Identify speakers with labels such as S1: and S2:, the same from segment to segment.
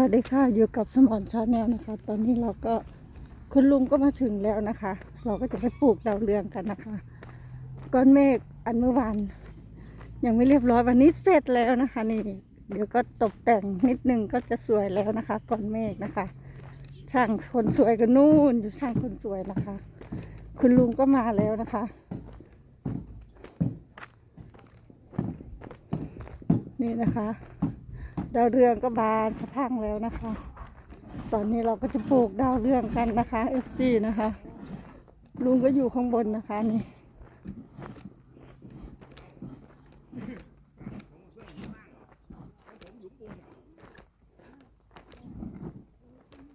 S1: วัสดีค่ะอยู่กับสมอนชาแนลนะคะ ตอนนี้เราก็คุณลุงก็มาถึงแล้วนะคะ เราก็จะไปปลูกดาวเรืองกันนะคะ ก้อนเมฆอันเมื่อวานยังไม่เรียบร้อยวันนี้เสร็จแล้วนะคะ นี่ เดี๋ยวก็ตกแต่งนิดนึงก็จะสวยแล้วนะคะ ก้อนเมฆนะคะ ช่างคนสวยก็นู่นอยู่ช่างคนสวยนะคะ คุณลุงก็มาแล้วนะคะ นี่นะคะ ดาวเรืองก็บานสะพังแล้วนะคะ ตอนนี้เราก็จะปลูกดาวเรืองกันนะคะ FC นะคะ ลุงก็อยู่ข้างบนนะคะนี่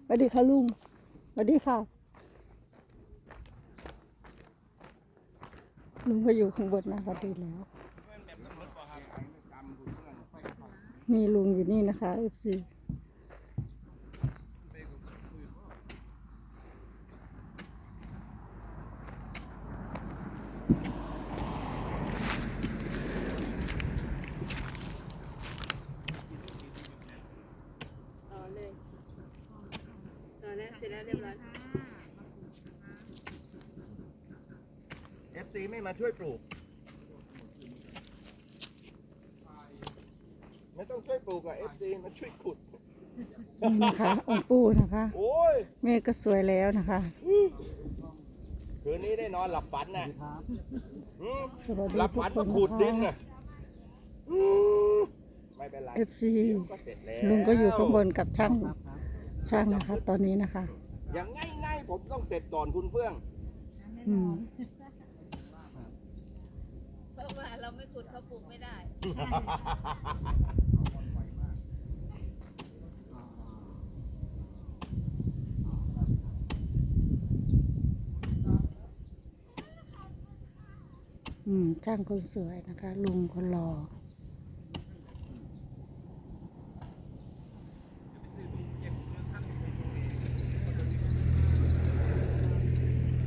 S1: สวัสดีค่ะลุงสวัสดีค่ะ ลุงก็อยู่ข้างบนนะคะดีแล้ว นี่ลุงอยู่นี่นะคะ FC
S2: ต่อเลยต่อแล้วเสร็จแล้วเรียบร้อย
S3: FC ไม่มาช่วยปลูก ไม่ต้องช่วยปลูกอะ FC มาช่วยขุด
S1: นี่นะคะองค์ปู่นะคะ
S3: โอ้ย
S1: เมฆก็สวยแล้วนะคะ
S3: คืนนี้ได้นอนหลับฝันนะหืม
S1: สวัสดี
S3: หลับ
S1: ทุก
S3: ฝัน
S1: ค
S3: มานขุดดิน
S1: นะ
S3: น่ะอืมไม่เป็นไร
S1: FC
S3: เดี๋ยวก็เสร็จแล้ว
S1: ลุงก็อยู่ข้างบนกับช่างช่างนะคะ ตอนนี้นะคะ
S3: อย่างง่ายๆผมต้องเสร็จก่อนคุณเฟื่อง
S1: อืม
S2: เพราะว่าเราไม่ขุดเขาปลูกไม่ได้
S1: อืมช่างคนสวยนะคะ ลุงคนรอ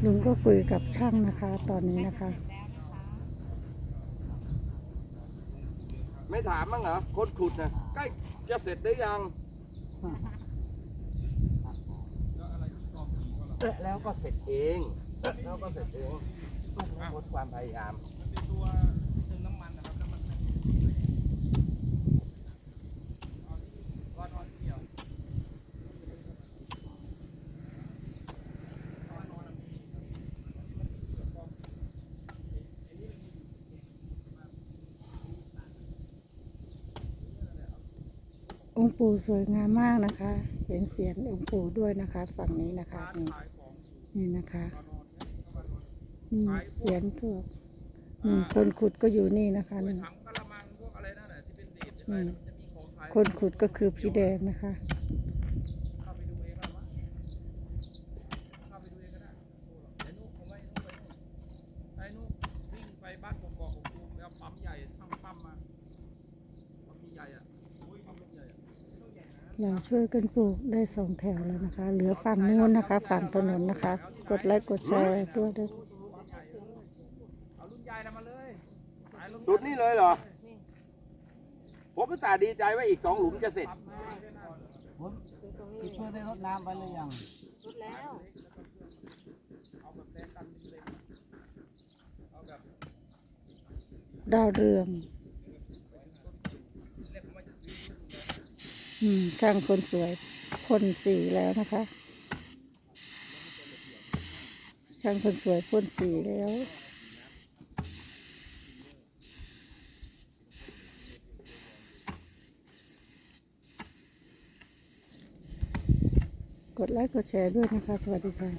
S1: ลุงก็คุยกับช่างนะคะ ตอนนี้นะคะ
S3: ไม่ถามมั้งเหรอคนขุดนะใกล้จะเสร็จหรือยังแล้วก็เสร็จเองแล้วก็เสร็จเองต้อง ลดความพยายาม
S1: องค์ปู่สวยงามมากนะคะ เห็นเสียงองค์ปู่ด้วยนะคะ ฝั่งนี้นะคะ นี่นี่นะคะ นี่เสียงตัวนี่คนขุดก็อยู่นี่นะคะนี่
S4: ถังกะละมังพวกอะไรนั่นแหละที่เป็นเดช
S1: อืม
S4: มันจะมีของขาย
S1: คนขุดก็คือพี่แดงนะคะ
S4: เข้าไปดูเองก็ได้มั้งเข้าไปดูเองก็ได้ไอ้นุ๊กเอาไว้นุ๊กไปนู่นไอ้นุ๊กวิ่งไปบ้านกอกๆของกูไปเอาปั๊มใหญ่ทั้งปั๊มมาปั๊มใหญ่ๆอะปั๊มใหญ่ๆอะ
S1: เราช่วยกันปลูกได้สองแถวแล้วนะคะ เหลือฝั่งนู้นนะคะ ฝั่งถนนนะคะ กดไลค์กดแชร์ด้วยด้วย
S4: เอารุ่นใหญ่นะมาเลย สายลม
S3: สุดนี่เลยเหรอผมอุตส่าห์ดีใจว่าอีกสองหลุมจะเสร็จ
S5: ผมพี่ช่วยได้รดน้ำไปหรือยัง
S2: ขุดแล้ว
S4: เอาแบบแดงกันเป็นเล็กเอาแบบ
S1: ดาวเรือง อืมช่างคนสวยพ่นสีแล้วนะคะ ช่างคนสวยพ่นสีแล้ว กดไลค์กดแชร์ด้วยนะคะ สวัสดีค่ะ